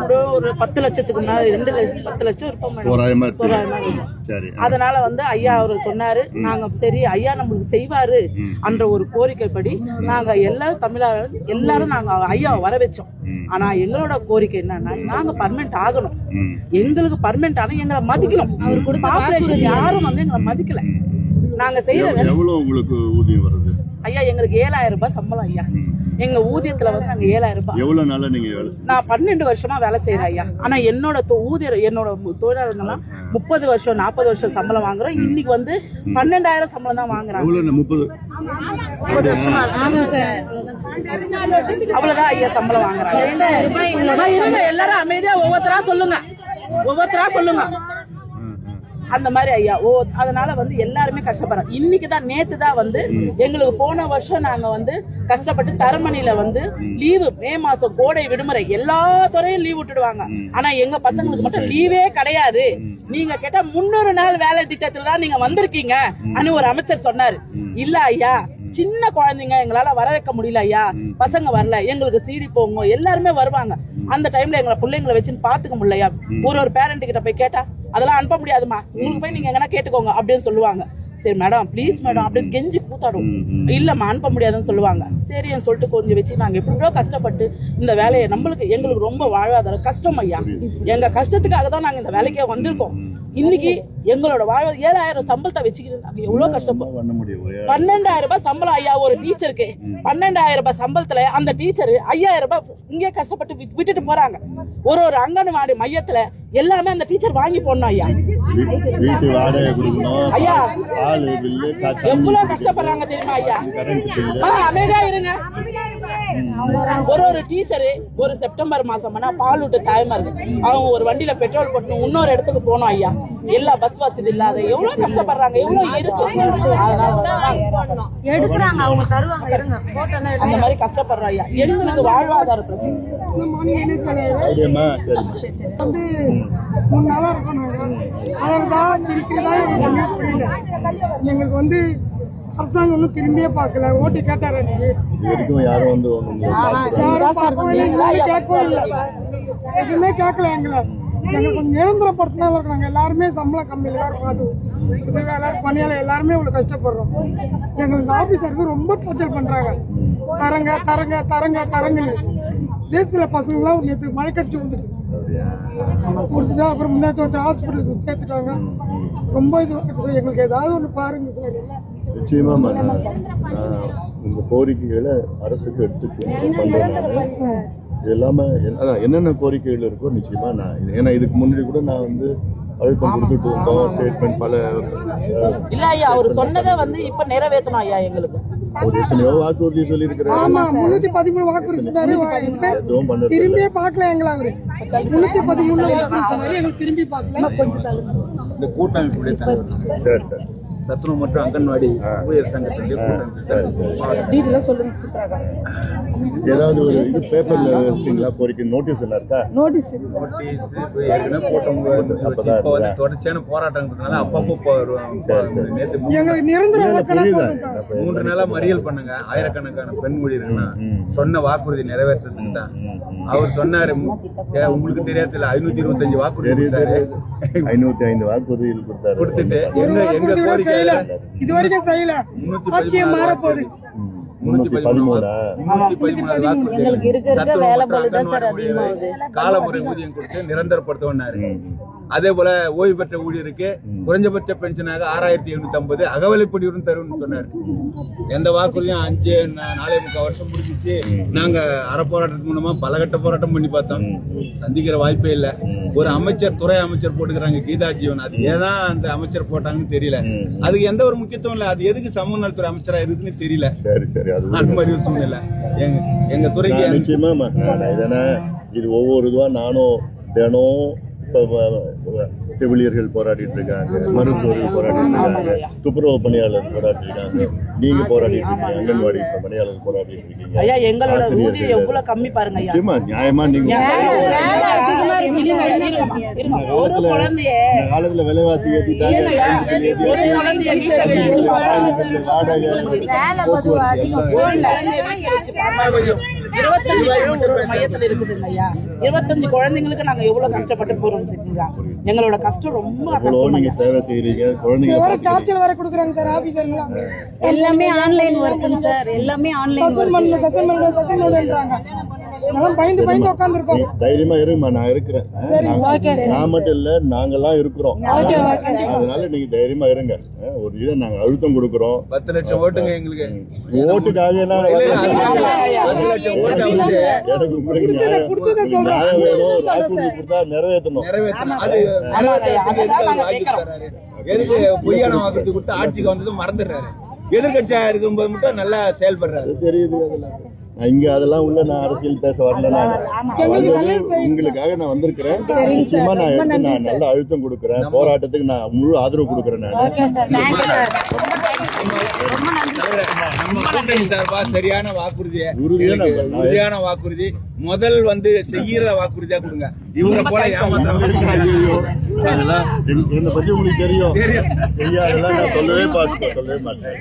கூட ஒரு பத்து லட்சத்துக்கு மேல ரெண்டு லட்சம் பத்து லட்சம் இருப்போம் மேடம். தோராயமா அதனால வந்து ஐயா அவர் சொன்னாரு நாங்க சரி ஐயா நம்மளுக்கு செய்வாரு என்ற ஒரு கோரிக்கைப்படி நாங்க எல்லாரும் தமிழர்கள் எல்லாரும் நாங்க ஐயாவை வர வச்சோம் ஆனா எங்களோட கோரிக்கை என்னன்னா நாங்க பர்மனெண்ட் ஆகணும். எங்களுக்கு பர்மனெண்ட் ஆனா எங்களை மதிக்கணும். பாப்புலேஷன் யாரும் வந்து எங்களை மதிக்கல. நாங்க செய்யற வேலை எவ்வளவு உங்களுக்கு ஊதியம் வருது? ஐயா எங்களுக்கு ஏழாயிரம் ரூபாய் சம்பளம் ஐயா. எங்க ஊதியத்துல வந்து நாங்க ஏழாயிரம் ரூபாய். எவ்வளவு நாளா நீங்க வேலை நான் பன்னெண்டு வருஷமா வேலை செய்யறேன் ஐயா. ஆனா என்னோட தொ- ஊதிய என்னோட தொழிலாளர்கள்லாம் முப்பது வருஷம் நாற்பது வருஷம் சம்பளம் வாங்குறோம். இன்னைக்கு வந்து பன்னெண்டாயிரம் சம்பளம் தான் வாங்குறாங்க. முப்பது? அவ்வளவுதான் ஐயா சம்பளம் வாங்குறாங்க. இருங்க எல்லாரும் அமைதியா ஒவ்வொருத்தரா சொல்லுங்க. ஒவ்வொருத்தரா சொல்லுங்க. அந்த மாதிரி ஐயா. ஓ அதனால வந்து எல்லாருமே கஷ்டப்படுறோம் இன்னைக்கு தான் நேத்து தான் வந்து எங்களுக்கு போன வருஷம் நாங்க வந்து கஷ்டப்பட்டு தரமணியில வந்து லீவு மே மாசம் கோடை விடுமுறை எல்லா துறையும் லீவ் விட்டுடுவாங்க. ஆனா எங்க பசங்களுக்கு மட்டும் லீவே கிடையாது. நீங்க கேட்டா முன்னூறு நாள் வேலை திட்டத்துல தான் நீங்க வந்திருக்கீங்க. அனு ஒரு அமைச்சர் சொன்னாரு. இல்ல ஐயா சின்ன குழந்தைங்க எங்களால வர வைக்க முடியல ஐயா. பசங்க வரல எங்களுக்கு சீடி போங்க எல்லாருமே வருவாங்க. அந்த டைம்ல எங்களை பிள்ளைங்களை வச்சுன்னு பாத்துக்க முடியலையா ஒரு ஒரு பேரண்ட் கிட்ட போய் கேட்டா அதெல்லாம் அனுப்ப முடியாதுமா உங்களுக்கு போய் நீங்க எங்கன்னா கேட்டுக்கோங்க அப்படின்னு சொல்லுவாங்க. சரி மேடம் ப்ளீஸ் மேடம் அப்படின்னு கெஞ்சி கூத்தாடும். இல்லம்மா அனுப்ப முடியாதுன்னு சொல்லுவாங்க. சரின்னு சொல்லிட்டு கொஞ்சம் வச்சு நாங்க எப்படியோ கஷ்டப்பட்டு இந்த வேலையை நம்மளுக்கு எங்களுக்கு ரொம்ப வாழ்வாதாரம் கஷ்டம் ஐயா. எங்க கஷ்டத்துக்காக தான் நாங்க இந்த வேலைக்கே வந்திருக்கோம். இன்னைக்கு எங்களோட வாழ்வா ஏழாயிரம் சம்பளத்தை வச்சுக்கிட்டு நாங்க எவ்வளவு கஷ்டப்போம் பண்ண முடியும்? ஒரே பன்னெண்டாயிரம் ரூபாய் சம்பளம் ஐயா ஒரு டீச்சருக்கு பன்னெண்டாயிரம் ரூபாய் சம்பளத்துல அந்த டீச்சர் ஐயாயிரம் ரூபாய் இங்கே கஷ்டப்பட்டு விட்டு- விட்டுட்டு போறாங்க. ஒரு ஒரு அங்கன்வாடி மையத்துல எல்லாமே அந்த டீச்சர் வாங்கி போடணும் ஐயா. வீட்டு வாடகை கொடுக்கணும். ஐயா. எவ்வளவு கஷ்டப்படுறாங்க தெரியுமா ஐயா? அமைதியா இருங்க. ஒரு ஒரு டீச்சரு ஒரு செப்டம்பர் மாசம் ஆனா பால் விட்டு டைமா இருக்கு. அவங்க ஒரு வண்டியில பெட்ரோல் போட்டு இன்னொரு இடத்துக்கு போகணும் ஐயா. எல்லா பஸ் வசதி இல்லாத எவ்வளவு கஷ்டப்படுறாங்க எவ்வளவு இருக்கு. எடுக்கிறாங்க அவங்க தருவாங்க. இருங்க அந்த மாதிரி கஷ்டப்படுறோம் ஐயா. எங்களுக்கு வாழ்வாதார பிரச்சனை? வந்து மூணு நாளா இருக்கோம் நாங்க எங்களுக்கு வந்து அரசாங்கம் ஒன்றும் திரும்பியே பார்க்கல. ஓட்டு கேட்டாரு அன்னைக்கு இது வரைக்கும் யாரும் வந்து. யாரும் பார்க்கவும் இல்லை, எதுவுமே கேட்கவும் இல்லை. எதுவுமே கேட்கல எங்களை. எங்களுக்கு கொஞ்சம் நிரந்தரப்படுத்தினா இருக்கிறாங்க எல்லாருமே சம்பளம் கம்மியில் தான் இருக்கும் அது. வேலை பணியாளர் எல்லாருமே இவ்வளோ கஷ்டப்படுறோம். எங்களுக்கு ஆஃபீஸருக்கு ரொம்ப டார்ச்சர் பண்ணுறாங்க தரங்க தரங்க தரங்க தரங்கன்னு. தேசிய பசங்களாம் நேற்று மழை கடிச்சு விழுந்துட்டு கொடுத்துட்டு அப்புறம் முன்னேற்ற ஒருத்தர் ஹாஸ்பிட்டலுக்கு சேர்த்துட்டாங்க. ரொம்ப இது எங்களுக்கு ஏதாவது ஒன்று பாருங்க சார். நிச்சயமா நான், ஆஹ், உங்க கோரிக்கைகளை அரசுக்கு எடுத்துட்டு என்ன- அதான் என்னென்ன கோரிக்கைகள் இருக்கோ நிச்சயமா நான் ஏன்னா இதுக்கு முன்னாடி கூட நான் வந்து அழுத்தம் கொடுத்துட்டு இருந்தோம் ஸ்டேட்மெண்ட் பல இல்ல ஐயா அவர் சொன்னதை வந்து இப்ப நிறைவேற்றணும் ஐயா எங்களுக்கு. ஒரு எத்தனையோ வாக்குறுதி சொல்லியிருக்கிறாரு. ஆமா முன்னூத்தி பதிமூணு வாக்குறுதி சொன்னாரு. திரும்பியே பார்க்கல எங்களை அவரு. முன்னூத்தி பதிமூணு வாக்குறுதி சொன்னாரு. எங்களுக்கு திரும்பி பார்க்கல. இந்த கூட்டமைப்புடைய தலைவர். சரி சரி. சத்துணவு மற்றும் அங்கன்வாடி ஊழியர் சொல்லுங்க சித்ராக்கா ஏதாவது ஒரு இது பேப்பர்ல இருக்கீங்களா? கோரிக்கை நோட்டீஸ் எல்லாம் இருக்கா? நோட்டீஸ் நோட்டீஸ் ஏற்கனவே போட்டவங்க இப்ப வந்து தொடர்ச்சியான போராட்டங்கிறதுனால அப்பப்போ. அப்ப மூன்று நாளா மறியல் பண்ணுங்க. ஆயிரக்கணக்கான பெண் ஊழியர்கள்னா சொன்ன வாக்குறுதி நிறைவேற்றதுக்கு தான் அவர் சொன்னாரு உங்களுக்கு தெரியாதுல்ல ஐநூத்தி இருபத்தஞ்சு வாக்குறுதி ஐநூத்தி ஐந்து வாக்குறுதிகள் கொடுத்தாரு. கொடுத்துட்டு எங்க எங்க கோரிக்கை செய்யல. இது வரைக்கும் செய்யல. ஆட்சியை மாற போகுது எங்களுக்கு இருக்க இருக்க வேலை சார் அதிகமாகுது. ஊழியரை காலமுறை ஊதியம் கொடுத்து நிரந்தரப்படுத்தவனாரு அதே போல ஓய்வு பெற்ற ஊழியருக்கு குறைஞ்சபட்ச பென்ஷனாக ஆறாயிரத்தி எழுநூத்தி ஐம்பது அகவலைப்படியுடன் தரும்னு சொன்னார். எந்த வாக்குலையும் அஞ்சு நாலே முக்கால் வருஷம் முடிஞ்சிச்சு. நாங்க அரை போராட்டத்து மூலமா பலகட்ட போராட்டம் பண்ணி பார்த்தோம். சந்திக்கிற வாய்ப்பே இல்ல. ஒரு அமைச்சர் துறை அமைச்சர் போட்டுக்கிறாங்க கீதா ஜீவன். அது ஏதான் அந்த அமைச்சர் போட்டாங்கன்னு தெரியல. அதுக்கு எந்த ஒரு முக்கியத்துவம் இல்ல. அது எதுக்கு சமூக நலத்துறை அமைச்சரா இருக்குன்னு தெரியல. சரி சரி. அது அந்த மாதிரி ஒரு சூழ்நிலை எங்க துறைக்கு நிச்சயமா இது ஒவ்வொரு இதுவா நானும் தினம் இப்ப செவிலியர்கள் போராடிட்டு இருக்காங்க மருத்துவர்கள் போராடிட்டு இருக்காங்க துப்புரவு பணியாளர் போராடிட்டு இருக்காங்க. நீங்க போராடிட்டு இருக்கீங்க அங்கன்வாடி பணியாளர் போராடிட்டு இருக்கீங்க. ஐயா எங்களோட ஊதியம் எவ்வளவு கம்மி பாருங்க நிச்சயமா நியாயமா நீங்க இந்த காலத்துல விலைவாசி ஏத்திட்டாங்க வாடகை இருபத்தஞ்சு ஒரு மையத்துல இருக்குதுங்க ஐயா. இருபத்தஞ்சு குழந்தைங்களுக்கு நாங்க எவ்வளவு கஷ்டப்பட்டு போறோம் தெரியுங்களா எங்களோட கஷ்டம் ரொம்ப வர. டார்ச்சர் வேற கொடுக்குறாங்க சார் ஆபீசர்லாம் எல்லாமே ஆன்லைன் ஒர்க்குங்க சார் எல்லாமே ஆன்லைன் சஸ்பெண்ட் பண்ணு சஸ்பெண்ட் பண்ணு சஸ்பெண்ட் பண்ணுன்றாங்க பயந்து பயந்து உட்காந்துருக்கோம் தைரியமா இருங்கம்மா நான் இருக்கிறேன். நான் மட்டும் இல்ல நாங்கெல்லாம் இருக்கிறோம். அதனால நீங்க தைரியமா இருங்க. ஒரு இதை நாங்க அழுத்தம் கொடுக்குறோம். பத்து லட்சம் ஓட்டுங்க எங்களுக்கு. ஓட்டுக்காக நிறைவேற்றணும். எதுக்கு பொய்யான வாக்குறுதி கொடுத்து ஆட்சிக்கு வந்ததும் மறந்துடுறாரு? எதிர்கட்சியா இருக்கும்போது மட்டும் நல்லா செயல்படுறாரு. தெரியுது இங்க அதெல்லாம் உள்ள நான் அரசியல் பேச வரல நான் வந்தது உங்களுக்காக நான் வந்திருக்கிறேன். நிச்சயமா நான் எடுத்து நான் நல்ல அழுத்தம் கொடுக்குறேன். போராட்டத்துக்கு நான் முழு ஆதரவு கொடுக்குறேன் நான். சரியான வாக்குறுதியை உறுதியான வாக்குறுதி. முதல் வந்து செய்யற வாக்குறுதியா கொடுங்க. இவரை போல என்னை பத்தி உங்களுக்கு தெரியும். செய்யாதெல்லாம் நான் சொல்லவே மாட்டேன். சொல்லவே மாட்டேன்.